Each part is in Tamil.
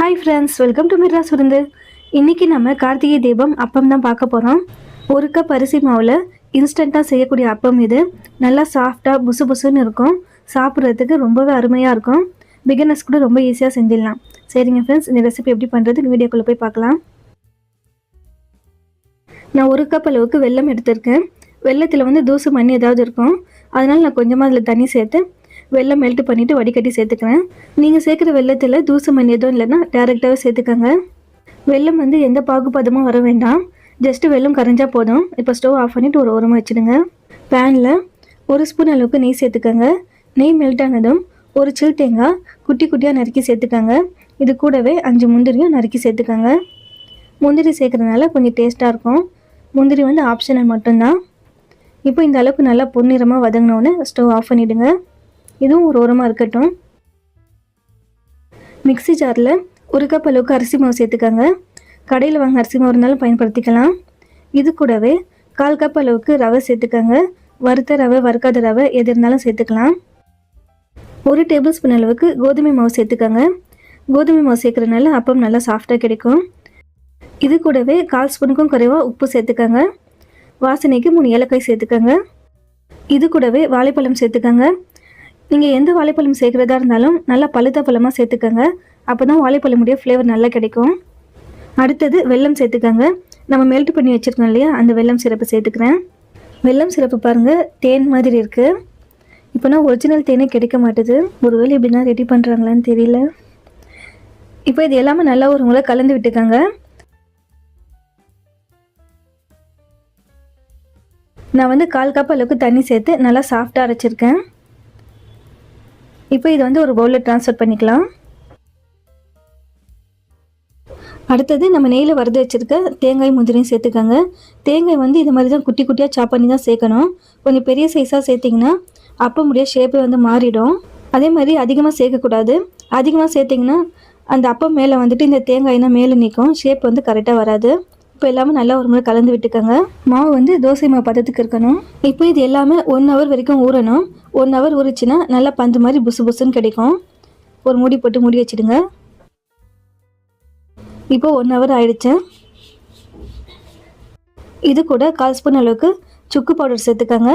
Hi friends welcome to Mirra's விருந்து இன்றைக்கி நம்ம கார்த்திகை தீபம் அப்பம் தான் பார்க்க போகிறோம் ஒரு கப் அரிசி மாவில் இன்ஸ்டண்ட்டாக செய்யக்கூடிய அப்பம் இது. நல்லா சாஃப்டாக புசு புசுன்னு இருக்கும். சாப்பிட்றதுக்கு ரொம்பவே அருமையாக இருக்கும். பிகினர்ஸ் கூட ரொம்ப ஈஸியாக செஞ்சிடலாம். சரிங்க ஃப்ரெண்ட்ஸ் இந்த ரெசிபி எப்படி பண்ணுறது வீடியோக்குள்ளே போய் பார்க்கலாம். நான் ஒரு கப் அளவுக்கு வெல்லம் எடுத்திருக்கேன். வெள்ளத்தில் வந்து தூசு மண்ணி ஏதாவது இருக்கும். அதனால் நான் கொஞ்சமாக அதில் தண்ணி சேர்த்து வெள்ளம் மெல்ட் பண்ணிவிட்டு வடிகட்டி சேர்த்துக்கிறேன் நீங்கள் சேர்க்குற வெள்ளத்தில் தூசு மண் எதுவும் இல்லைன்னா டேரெக்டாகவே சேர்த்துக்கோங்க. வெள்ளம் வந்து எந்த பாகுபாதமும் வர வேண்டாம். ஜஸ்ட்டு வெள்ளம் கரைஞ்சால் போதும். இப்போ ஸ்டவ் ஆஃப் பண்ணிவிட்டு ஒரு ஓரமாக வச்சுடுங்க. பேனில் ஒரு ஸ்பூன் அளவுக்கு நெய் சேர்த்துக்கோங்க. நெய் மெல்ட் ஆனதும் ஒரு சில் தேங்காய் குட்டி குட்டியாக நறுக்கி சேர்த்துக்கோங்க. இது கூடவே அஞ்சு முந்திரியும் நறுக்கி சேர்த்துக்கோங்க. முந்திரி சேர்க்குறதுனால கொஞ்சம் டேஸ்ட்டாக இருக்கும். முந்திரி வந்து ஆப்ஷனல் மட்டும்தான். இப்போ இந்த அளவுக்கு நல்லா பொன்னிறமாக வதங்கினோன்னு ஸ்டவ் ஆஃப் பண்ணிவிடுங்க இதுவும் ஒரு ஓரமாக இருக்கட்டும். மிக்ஸி ஜாரில் ஒரு கப் அளவுக்கு அரிசி மாவு சேர்த்துக்கோங்க. கடையில் வாங்க அரிசி மாவு இருந்தாலும் பயன்படுத்திக்கலாம். இது கூடவே கால் கப் அளவுக்கு ரவை சேர்த்துக்கோங்க. வறுத்த ரவை வறுக்காத ரவை எது இருந்தாலும் சேர்த்துக்கலாம். ஒரு டேபிள் ஸ்பூன் அளவுக்கு கோதுமை மாவு சேர்த்துக்கோங்க. கோதுமை மாவு சேர்க்குறதுனால அப்பம் நல்லா சாஃப்டாக கிடைக்கும். இது கூடவே கால் ஸ்பூனுக்கும் குறைவாக உப்பு சேர்த்துக்கோங்க. வாசனைக்கு மூணு ஏலக்காய் சேர்த்துக்கோங்க. இது கூடவே வாழைப்பழம் சேர்த்துக்கோங்க. நீங்கள் எந்த வாழைப்பழம் சேர்க்குறதா இருந்தாலும் நல்லா பழுத்த பழமாக சேர்த்துக்கோங்க. அப்போ தான் வாழைப்பழமுடைய ஃப்ளேவர் நல்லா கிடைக்கும். அடுத்தது வெல்லம் சேர்த்துக்கோங்க. நம்ம மெல்ட் பண்ணி வச்சுருக்கோம் இல்லையா? அந்த வெல்லம் சிறப்பு சேர்த்துக்கிறேன். வெல்லம் சிறப்பு பாருங்கள் தேன் மாதிரி இருக்குது இப்போனா ஒரிஜினல் தேனே கிடைக்க மாட்டுது. ஒருவேளை எப்படின்னா ரெடி பண்ணுறாங்களான்னு தெரியல. இப்போ இது எல்லாமே நல்லா ஒரு முறை கலந்து விட்டுக்கோங்க. நான் வந்து கால் கப் அளவுக்கு தண்ணி சேர்த்து நல்லா சாஃப்டாக அரைச்சிருக்கேன். இப்போ இது வந்து ஒரு பவுலில் ட்ரான்ஸ்ஃபர் பண்ணிக்கலாம். அடுத்தது நம்ம நெய்யில் வறுத்து வச்சுருக்க தேங்காய் முந்திரியும் சேர்த்துக்கோங்க. தேங்காய் வந்து இது மாதிரி தான் குட்டி குட்டியாக சாப் பண்ணி தான் சேர்க்கணும். கொஞ்சம் பெரிய சைஸாக சேர்த்திங்கன்னா அப்போ முடிய ஷேப்பே வந்து மாறிடும். அதே மாதிரி அதிகமாக சேர்க்கக்கூடாது. அதிகமாக சேர்த்திங்கன்னா அந்த அப்பம் மேலே வந்துட்டு இந்த தேங்காய்னா மேலே நிற்கும் ஷேப் வந்து கரெக்டாக வராது. இப்போ எல்லாமே நல்லா ஒரு முறை கலந்து விட்டுக்கோங்க. மாவு வந்து தோசை மாவு பதத்துக்கு இருக்கணும். இப்போ இது எல்லாமே ஒன் ஹவர் வரைக்கும் ஊறணும். ஒன் ஹவர் ஊறிச்சுன்னா நல்லா பந்து மாதிரி புசு புசுன்னு கிடைக்கும். ஒரு மூடி போட்டு மூடி வச்சுடுங்க. இப்போ ஒன் ஹவர் ஆயிடுச்சு. இது கூட கால் ஸ்பூன் அளவுக்கு சுக்கு பவுடர் சேர்த்துக்கோங்க.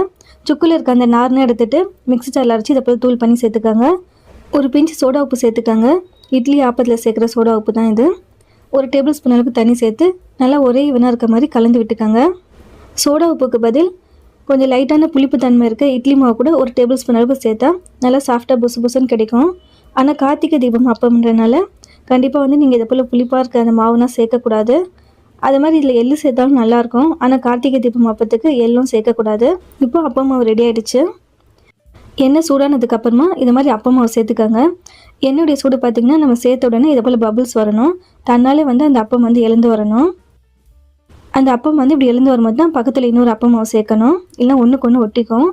சுக்கில் இருக்க அந்த நார்னு எடுத்துகிட்டு மிக்ஸி ஜாரில் அரைச்சி இதை போல் தூள் பண்ணி சேர்த்துக்கோங்க. ஒரு பிஞ்சு சோடா உப்பு சேர்த்துக்கோங்க. இட்லி ஆப்பத்தில் சேர்க்குற சோடா உப்பு தான் இது. ஒரு டேபிள் ஸ்பூன் அளவுக்கு தண்ணி சேர்த்து நல்லா ஒரே இவனாக இருக்க மாதிரி கலந்து விட்டுக்காங்க. சோடா உப்புக்கு பதில் கொஞ்சம் லைட்டான புளிப்பு தன்மை இருக்க இட்லி மாவு கூட ஒரு டேபிள் ஸ்பூன் அளவுக்கு சேர்த்தா நல்லா சாஃப்டாக புசு புசுன்னு கிடைக்கும். ஆனால் கார்த்திகை தீபம் அப்பம்ன்றனால கண்டிப்பாக வந்து நீங்கள் இதை போல் புளிப்பாக இருக்க அந்த மாவுனா சேர்க்கக்கூடாது. அது மாதிரி இதில் எள்ளு சேர்த்தாலும் நல்லாயிருக்கும் ஆனால் கார்த்திகை தீபம் அப்பத்துக்கு எள்ளும் சேர்க்கக்கூடாது. இப்போ அப்பம் மாவு ரெடி ஆகிடுச்சு எண்ணெய் சூடானதுக்கப்புறமா இது மாதிரி அப்பம் மாவு சேர்த்துக்கோங்க. என்னுடைய சூடு பார்த்திங்கன்னா நம்ம சேர்த்த உடனே இதை போல் பபுள்ஸ் வரணும். தன்னாலே வந்து அந்த அப்பம் வந்து எழுந்து வரணும். அந்த அப்பம் வந்து இப்படி எழுந்து வரும்போது தான் பக்கத்தில் இன்னொரு அப்பம் சேர்க்கணும். இல்லை ஒன்றுக்கு ஒன்று ஒட்டிக்கும்.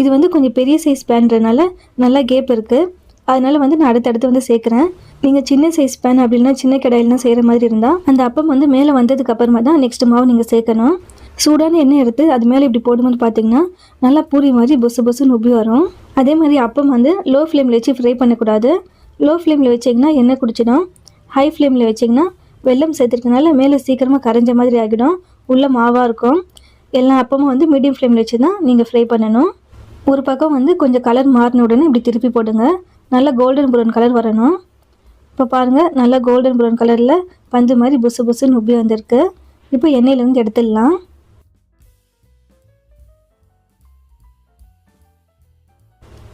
இது வந்து கொஞ்சம் பெரிய சைஸ் பேன்றனால நல்லா கேப் இருக்குது அதனால வந்து நான் அடுத்தடுத்து வந்து சேர்க்குறேன். நீங்கள் சின்ன சைஸ் பேன் அப்படின்னா சின்ன கடையிலாம் செய்கிற மாதிரி இருந்தால் அந்த அப்பம் வந்து மேலே வந்ததுக்கு அப்புறமா தான் நெக்ஸ்ட் மாவு நீங்கள் சேர்க்கணும். சூடான எண்ணெய் எடுத்து அது மேலே இப்படி போடும்போது பார்த்தீங்கன்னா நல்லா பூரி மாதிரி பொசு பொசுன்னு உப்பி வரும். அதே மாதிரி அப்பம் வந்து லோ ஃப்ளேமில் வச்சு ஃப்ரை பண்ணக்கூடாது. லோ ஃப்ளேமில் வச்சிங்கன்னா எண்ணெய் குடிச்சிடும். ஹை ஃப்ளேமில் வச்சிங்கன்னா வெள்ளம் சேர்த்துருக்கனால மேலே சீக்கிரமாக கரைஞ்ச மாதிரி ஆகிடும். உள்ளே மாவாக இருக்கும். எல்லா அப்பமும் வந்து மீடியம் ஃப்ளேமில் வச்சு தான் நீங்கள் ஃப்ரை பண்ணணும். ஒரு பக்கம் வந்து கொஞ்சம் கலர் மாறின உடனே இப்படி திருப்பி போடுங்க. நல்லா கோல்டன் ப்ரௌன் கலர் வரணும். இப்போ பாருங்கள் நல்லா கோல்டன் ப்ரௌன் கலரில் பஞ்சு மாதிரி புசு புசுன்னு உப்பி வந்திருக்கு. இப்போ எண்ணெயிலேருந்து எடுத்துடலாம்.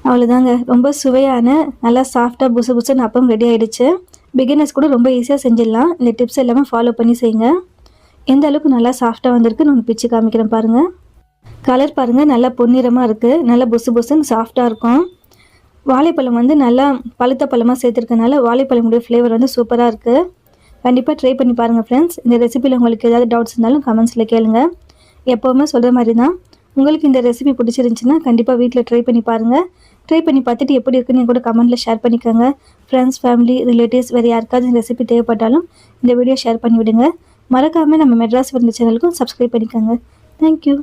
அவ்வளோதாங்க ரொம்ப சுவையான நல்லா சாஃப்டாக புசு புசுன்னு அப்பம் ரெடி ஆகிடுச்சு பிகினர்ஸ் கூட ரொம்ப ஈஸியாக செஞ்சிடலாம். இந்த டிப்ஸ் எல்லாமே ஃபாலோ பண்ணி செய்யுங்க. எந்த அளவுக்கு நல்லா சாஃப்டாக வந்திருக்குன்னு ஒன்று பிச்சு காமிக்கிறேன் பாருங்கள் கலர் பாருங்கள் நல்லா பொன்னிறமாக இருக்குது நல்லா புசு புசுன்னு சாஃப்டாக இருக்கும். வாழைப்பழம் வந்து நல்லா பழுத்த பழமாக சேர்த்துருக்கனால வாழைப்பழமுடைய ஃப்ளேவர் வந்து சூப்பராக இருக்குது கண்டிப்பாக ட்ரை பண்ணி பாருங்கள் ஃப்ரெண்ட்ஸ் இந்த ரெசிபியில் உங்களுக்கு ஏதாவது டவுட்ஸ் இருந்தாலும் கமெண்ட்ஸில் கேளுங்கள் எப்போவுமே சொல்கிற மாதிரி தான் உங்களுக்கு இந்த ரெசிபி பிடிச்சிருந்துச்சின்னா கண்டிப்பாக வீட்டில் ட்ரை பண்ணி பாருங்கள் ட்ரை பண்ணி பார்த்துட்டு எப்படி இருக்குன்னு கூட கமெண்ட்டில் ஷேர் பண்ணிக்கோங்க. ஃப்ரெண்ட்ஸ் ஃபேமிலி ரிலேட்டிவ்ஸ் வேறு யாருக்காவது இந்த ரெசிபி தேவைப்பட்டாலும் இந்த வீடியோ ஷேர் பண்ணிவிடுங்க. மறக்காமல் நம்ம மெட்ராஸ் வந்த சேனலுக்கும் சப்ஸ்கிரைப் பண்ணிக்கோங்க. தேங்க்யூ